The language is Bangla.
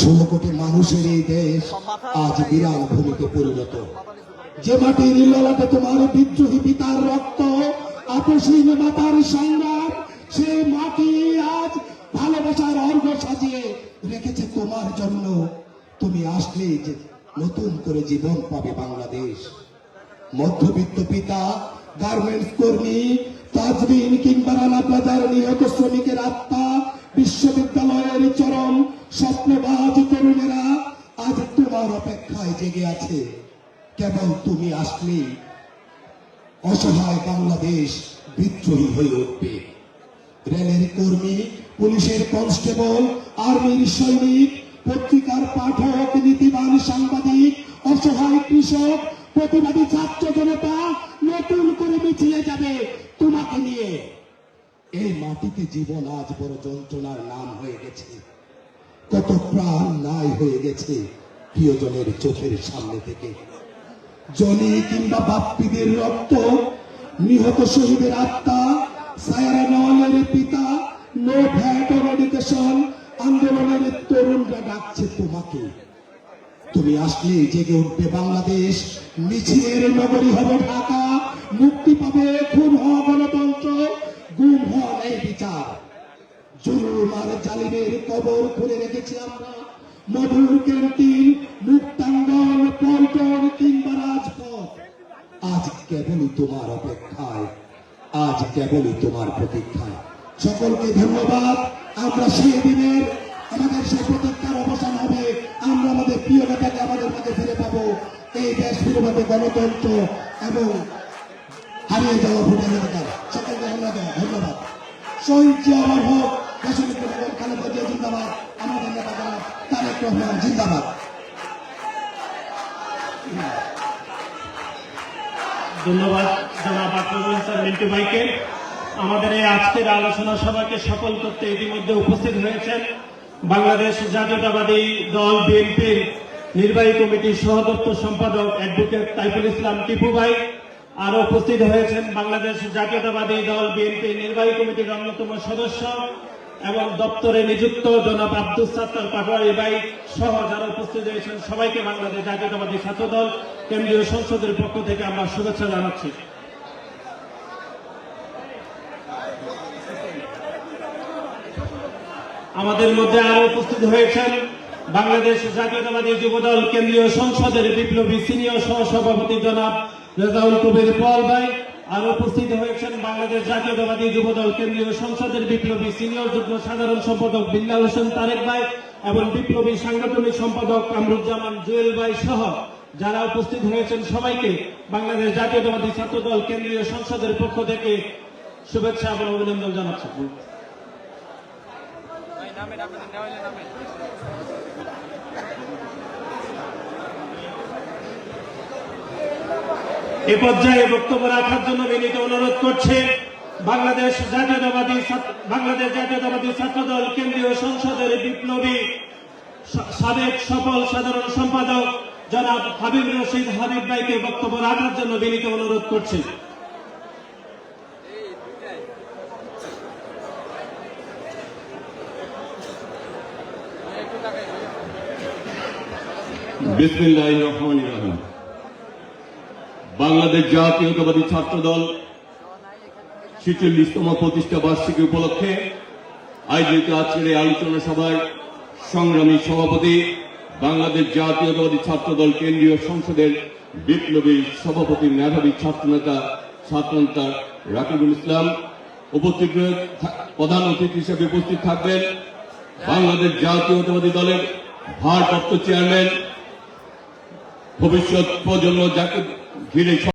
ষোলো কোটি মানুষের এই দেশ আজ বিরান ভূমিতে পরিণত। যে মাটির তোমার বিদ্রোহী পিতার রক্ত মাতার সংগ্রাম, সে মাটি আজ ভালোবাসার অর্ঘ সাজিয়ে রেখেছে তোমার জন্য। তুমি আসলে নতুন করে জীবন পাবে বাংলাদেশ। মধ্যবিত্ত পিতা গার্মেন্টস কর্মী, তাজবিন কিংবা রানা প্লাজার নিহত শ্রমিকের আত্মা বিশ্ববিদ্যালয়ের চরম স্বপ্নবাজ তরুণেরা আজ তোমার অপেক্ষায় জেগে আছে। কেবল তুমি আসলে অসহায় বাংলাদেশ বিদ্রোহী হয়ে উঠবে। রেলের কর্মী, পুলিশের কনস্টেবল, আর্মির সৈনিক, পত্রিকার পাঠক, নীতিবান সাংবাদিক, অসহায় কৃষক, প্রতিবাদী ছাত্র জনতা নতুন করে মিছিলে যাবে তোমাকে নিয়ে। এই মাটিতে জীবন আজ বড় যন্ত্রণার নাম হয়ে গেছে। কত প্রাণ নাই হয়ে গেছে প্রিয়জনের চোখের সামনে থেকে। জনি কিংবা বাপ্পিদের রক্ত, নিহত শহীদের আত্মা, সায়ারা পিতা, নো ভ্যাট এডুকেশন, আন্দোলনের তরুণরা ডাকছে তোমাকে। তুমি আসলে জেগে উঠবে বাংলাদেশ, মিছিলের নগরী হবে ঢাকা, মুক্তি পাবে খুন হওয়া বিচার জুলুম জালিমের কবর খুলে রেখেছি আমরা। মধুর ক্যান্টিন মুক্তাঙ্গন পল্টন কিংবা রাজপথ। আজ কেবলই তোমার অপেক্ষায়। আজ কেবলই তোমার প্রতীক্ষায়। সকলকে ধন্যবাদ। আমরা সেই দিনের আমাদের সেই প্রতীক্ষার অবসান হবে। আমরা আমাদের প্রিয় নেতাকে আমাদের মাঝে ফিরে পাবো। এই দেশ ফিরে পাবে গণতন্ত্র এবং হারিয়ে যাওয়া ভোটাধিকার শহীদ জিন্দাবাদ ধন্যবাদ আমাদের এই আজকের আলোচনা সভাকে সফল করতে ইতিমধ্যে উপস্থিত হয়েছেন বাংলাদেশ জাতীয়তাবাদী দল বিএনপির নির্বাহী কমিটির সহদপ্তর সম্পাদক অ্যাডভোকেট তাইফুল ইসলাম টিপু ভাই। আরও উপস্থিত হয়েছেন বাংলাদেশ জাতীয়তাবাদী দল, বিএনপি নির্বাহী কমিটির অন্যতম সদস্য এবং দপ্তরে নিযুক্ত জনাব আব্দুল সাত্তার পাটোয়ারি ভাই সহ যারা উপস্থিত হয়েছেন, সবাইকে বাংলাদেশ জাতীয়তাবাদী ছাত্র দল কেন্দ্রীয় সংসদের পক্ষ থেকে আমরা শুভেচ্ছা জানাচ্ছি। আমাদের মধ্যে আরও উপস্থিত হয়েছেন বাংলাদেশ জাতীয়তাবাদী যুবদল, কেন্দ্রীয় সংসদের বিপ্লবী সিনিয়র সহসভাপতি জনাব রেজাউল কবির পল ভাই, আর উপস্থিত হয়েছেন বাংলাদেশ জাতীয়তাবাদী যুবদল কেন্দ্রীয় সংসদের বিপ্লবী সিনিয়র যুগ্ম সাধারণ সম্পাদক বিল্লাল হোসেন তারেক ভাই এবং বিপ্লবী সাংগঠনিক সম্পাদক কামরুজ্জামান জুয়েল ভাই সহ যারা উপস্থিত হয়েছেন সবাইকে বাংলাদেশ জাতীয়তাবাদী ছাত্রদল কেন্দ্রীয় সংসদের পক্ষ থেকে শুভেচ্ছা এবং অভিনন্দন জানাচ্ছি। এ পর্যায়ে বক্তব্য রাখার জন্য বিনীত অনুরোধ করছে বাংলাদেশ জাতীয়তাবাদী বাংলাদেশ জাতীয়তাবাদী ছাত্রদল কেন্দ্রীয় সংসদের বিপ্লবী সাবেক সফল সাধারণ সম্পাদক জনাব হাবিব রশিদ হাবিব ভাইকে বক্তব্য রাখার জন্য বিনীত অনুরোধ করছে। বিসমিল্লাহ রহমান রহিম। বাংলাদেশ জাতীয়তাবাদী ছাত্র দল ছেচল্লিশতম প্রতিষ্ঠা বার্ষিকী উপলক্ষে আয়োজিত আজকের এই আলোচনা সভায় সংগ্রামী সভাপতি বাংলাদেশ জাতীয়তাবাদী ছাত্র দল কেন্দ্রীয় সংসদের বিপ্লবী সভাপতি মেধাবী ছাত্রনেতা ছাত্রনেতা রাকিবুল ইসলাম উপস্থিত প্রধান অতিথি হিসেবে উপস্থিত থাকবেন বাংলাদেশ জাতীয়তাবাদী দলের ভারপ্রাপ্ত চেয়ারম্যান, ভবিষ্যৎ প্রজন্ম ঘিরে